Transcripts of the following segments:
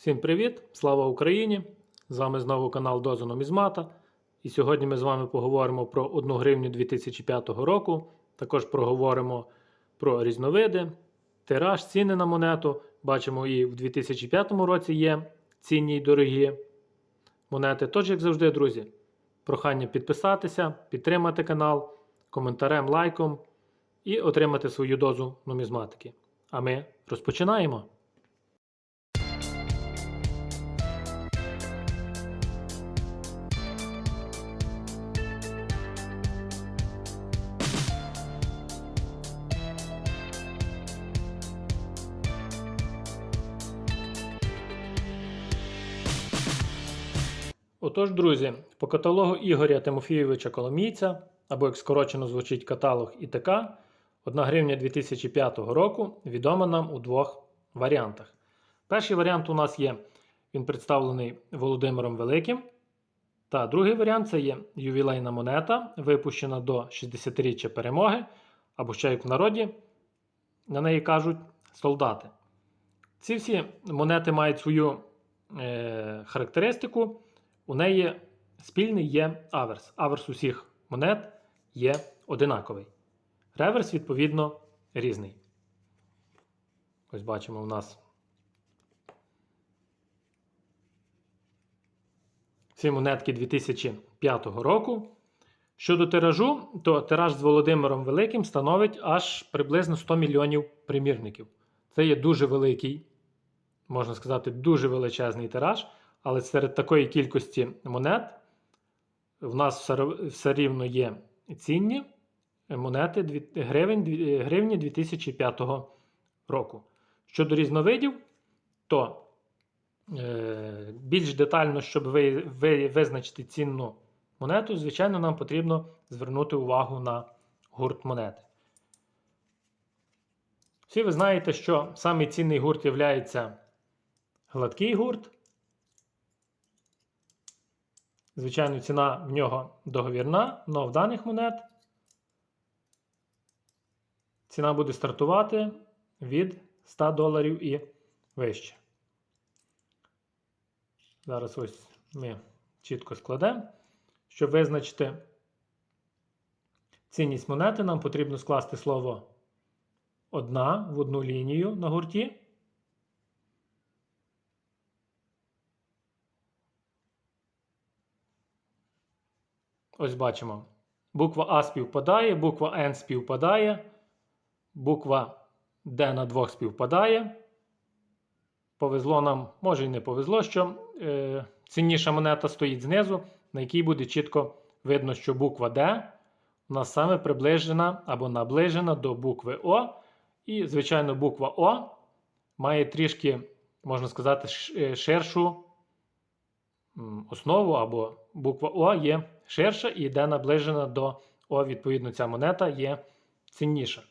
Всім привіт! Слава Україні! З вами знову канал Доза Нумізмата. І сьогодні ми з вами поговоримо про 1 гривню 2005 року. Також проговоримо про різновиди, тираж, ціни на монету. Бачимо, і в 2005 році є цінні й дорогі монети. Тож, як завжди, друзі, прохання підписатися, підтримати канал, коментарем, лайком і отримати свою дозу нумізматики. А ми розпочинаємо. Отож, друзі, по каталогу Ігоря Тимофійовича Коломійця, або як скорочено звучить каталог ІТК, 1 гривня 2005 року відома нам у двох варіантах. Перший варіант у нас є, він представлений Володимиром Великим. Та другий варіант це є ювілейна монета, випущена до 60-річчя перемоги, або ще як в народі, на неї кажуть солдати. Ці всі монети мають свою е, характеристику. У неї спільний є аверс. Аверс усіх монет є одинаковий. Реверс, відповідно, різний. Ось бачимо у нас. Ці монетки 2005 року. Щодо тиражу, то тираж з Володимиром Великим становить аж приблизно 100 мільйонів примірників. Це є дуже великий, можна сказати, дуже величезний тираж. Але серед такої кількості монет в нас все, рівно є цінні монети гривень, гривні 2005 року. Щодо різновидів, то е, більш детально, щоб ви, ви, визначити цінну монету, звичайно, нам потрібно звернути увагу на гурт монети. Всі ви знаєте, що самий цінний гурт є гладкий гурт. Звичайно, ціна в нього договірна, але в даних монет ціна буде стартувати від 100 доларів і вище. Зараз ось ми чітко складемо. Щоб визначити цінність монети, нам потрібно скласти слово одна в одну лінію на гурті. Ось бачимо. Буква А співпадає, буква Н співпадає, буква Д на двох співпадає. Повезло нам, може і не повезло, що е, цінніша монета стоїть знизу, на якій буде чітко видно, що буква Д у нас саме приближена або наближена до букви О. І, звичайно, буква О має трішки, можна сказати, е, ширшу основу або буква О є ширша і йде наближена до О, відповідно, ця монета є цінніша.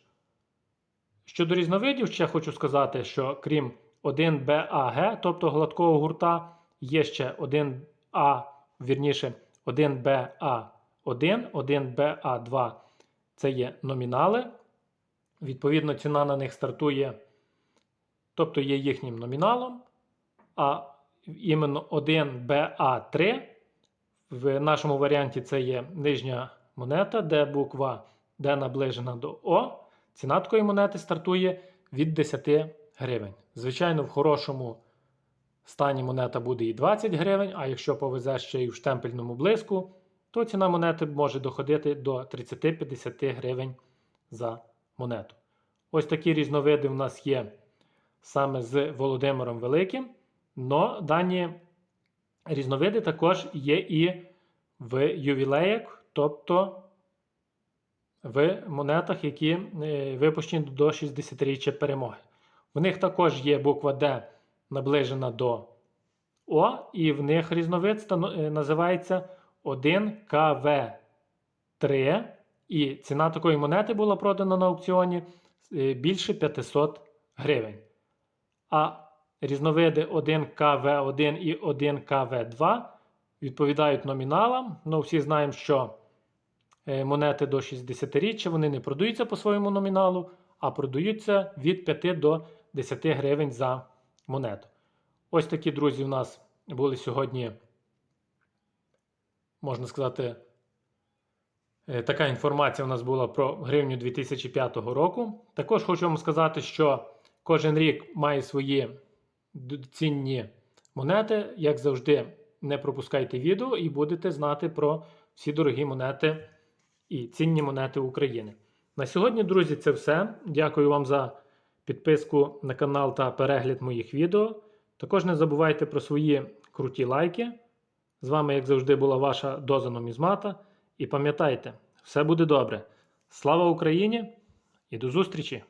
Щодо різновидів, ще хочу сказати, що крім 1BAG, тобто гладкого гурта, є ще 1А, вірніше 1BA1, 1BA2 це є номінали. Відповідно, ціна на них стартує, тобто є їхнім номіналом. А іменно 1BA3 в нашому варіанті це є нижня монета, де буква D наближена до О. Ціна такої монети стартує від 10 гривень. Звичайно, в хорошому стані монета буде і 20 гривень, а якщо повезе ще й в штемпельному блиску, то ціна монети може доходити до 30-50 гривень за монету. Ось такі різновиди в нас є саме з Володимиром Великим. Но дані різновиди також є і в ювілеях, тобто в монетах, які е, випущені до 60-річчя перемоги. В них також є буква D наближена до О, і в них різновид е, називається 1КВ3. І ціна такої монети була продана на аукціоні е, більше 500 гривень. А різновиди 1КВ1 і 1КВ2 відповідають номіналам. Ну, всі знаємо, що е, монети до 60-річчя вони не продаються по своєму номіналу, а продаються від 5 до 10 гривень за монету. Ось такі друзі у нас були сьогодні, можна сказати, е, така інформація у нас була про гривню 2005 року. Також хочу вам сказати, що кожен рік має свої цінні монети. Як завжди, не пропускайте відео і будете знати про всі дорогі монети і цінні монети України. На сьогодні, друзі, це все. Дякую вам за підписку на канал та перегляд моїх відео. Також не забувайте про свої круті лайки. З вами, як завжди, була ваша доза нумізмата. І пам'ятайте, все буде добре. Слава Україні і до зустрічі!